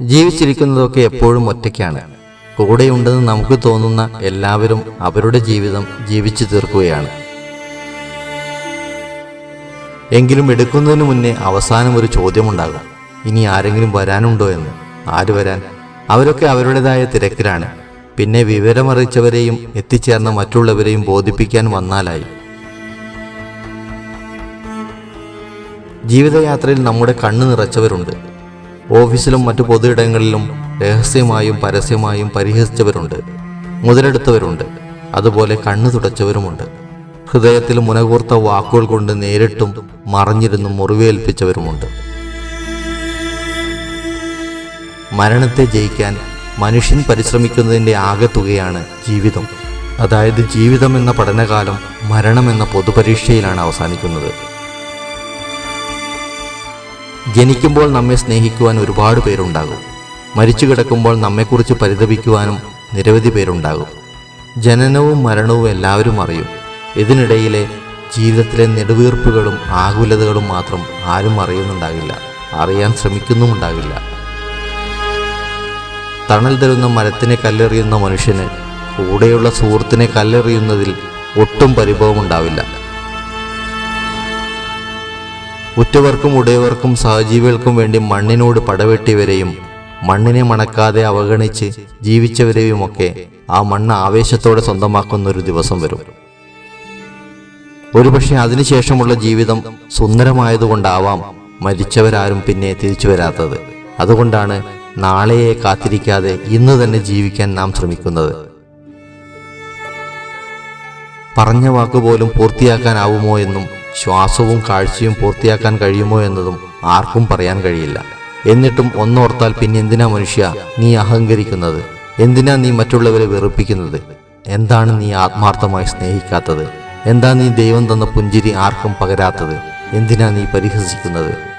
ജീവിച്ചിരിക്കുന്നതൊക്കെ എപ്പോഴും ഒറ്റയ്ക്കാണ്. കൂടെയുണ്ടെന്ന് നമുക്ക് തോന്നുന്ന എല്ലാവരും അവരുടെ ജീവിതം ജീവിച്ചു തീർക്കുകയാണ്. എങ്കിലും എടുക്കുന്നതിന് മുന്നേ അവസാനം ഒരു ചോദ്യമുണ്ടാകും. ഇനി ആരെങ്കിലും വരാനുണ്ടോ എന്ന്. ആര് വരാൻ? അവരൊക്കെ അവരുടേതായ തിരക്കിലാണ്. പിന്നെ വിവരമറിയിച്ചവരെയും എത്തിച്ചേർന്ന മറ്റുള്ളവരെയും ബോധിപ്പിക്കാൻ വന്നാലായി. ജീവിതയാത്രയിൽ നമ്മുടെ കണ്ണു നിറച്ചവരുണ്ട്. ഓഫീസിലും മറ്റു പൊതുയിടങ്ങളിലും രഹസ്യമായും പരസ്യമായും പരിഹസിച്ചവരുണ്ട് മുതലെടുത്തവരുണ്ട് അതുപോലെ കണ്ണു തുടച്ചവരുമുണ്ട്. ഹൃദയത്തിൽ മുനകൂർത്ത വാക്കുകൾ കൊണ്ട് നേരിട്ടും മറഞ്ഞിരുന്നും മുറിവേൽപ്പിച്ചവരുമുണ്ട്. മരണത്തെ ജയിക്കാൻ മനുഷ്യൻ പരിശ്രമിക്കുന്നതിന്റെ ആകെത്തുകയാണ് ജീവിതം. അതായത് ജീവിതം എന്ന പഠനകാലം മരണം എന്ന പൊതുപരീക്ഷയിലാണ് അവസാനിക്കുന്നത്. ജനിക്കുമ്പോൾ നമ്മെ സ്നേഹിക്കുവാൻ ഒരുപാട് പേരുണ്ടാകും. മരിച്ചു കിടക്കുമ്പോൾ നമ്മെക്കുറിച്ച് പരിതപിക്കുവാനും നിരവധി പേരുണ്ടാകും. ജനനവും മരണവും എല്ലാവരും അറിയും. ഇതിനിടയിലെ ജീവിതത്തിലെ നെടുവീർപ്പുകളും ആകുലതകളും മാത്രം ആരും അറിയുന്നുണ്ടാകില്ല. അറിയാൻ ശ്രമിക്കുന്നുമുണ്ടാകില്ല. തണൽ തരുന്ന മരത്തിനെ കല്ലെറിയുന്ന മനുഷ്യന് കൂടെയുള്ള സുഹൃത്തിനെ കല്ലെറിയുന്നതിൽ ഒട്ടും പരിഭവമുണ്ടാവില്ല. ഉറ്റവർക്കും ഉടയവർക്കും സഹജീവികൾക്കും വേണ്ടി മണ്ണിനോട് പടവെട്ടിയവരെയും മണ്ണിനെ മണക്കാതെ അവഗണിച്ച് ജീവിച്ചവരെയുമൊക്കെ ആ മണ്ണ് ആവേശത്തോടെ സ്വന്തമാക്കുന്ന ഒരു ദിവസം വരും. ഒരുപക്ഷെ അതിനുശേഷമുള്ള ജീവിതം സുന്ദരമായതുകൊണ്ടാവാം മരിച്ചവരാരും പിന്നെ തിരിച്ചു വരാത്തത്. അതുകൊണ്ടാണ് നാളെയെ കാത്തിരിക്കാതെ ഇന്ന് തന്നെ ജീവിക്കാൻ നാം ശ്രമിക്കുന്നത്. പറഞ്ഞ വാക്കുപോലും പൂർത്തിയാക്കാനാവുമോ എന്നും ശ്വാസവും കാഴ്ചയും പൂർത്തിയാക്കാൻ കഴിയുമോ എന്നതും ആർക്കും പറയാൻ കഴിയില്ല. എന്നിട്ടും ഒന്നോർത്താൽ പിന്നെ എന്തിനാ മനുഷ്യ നീ അഹങ്കരിക്കുന്നത്? എന്തിനാ നീ മറ്റുള്ളവരെ വെറുപ്പിക്കുന്നത്? എന്താണ് നീ ആത്മാർത്ഥമായി സ്നേഹിക്കാത്തത്? എന്താ നീ ദൈവം തന്ന പുഞ്ചിരി ആർക്കും പകരാത്തത്? എന്തിനാ നീ പരിഹസിക്കുന്നത്?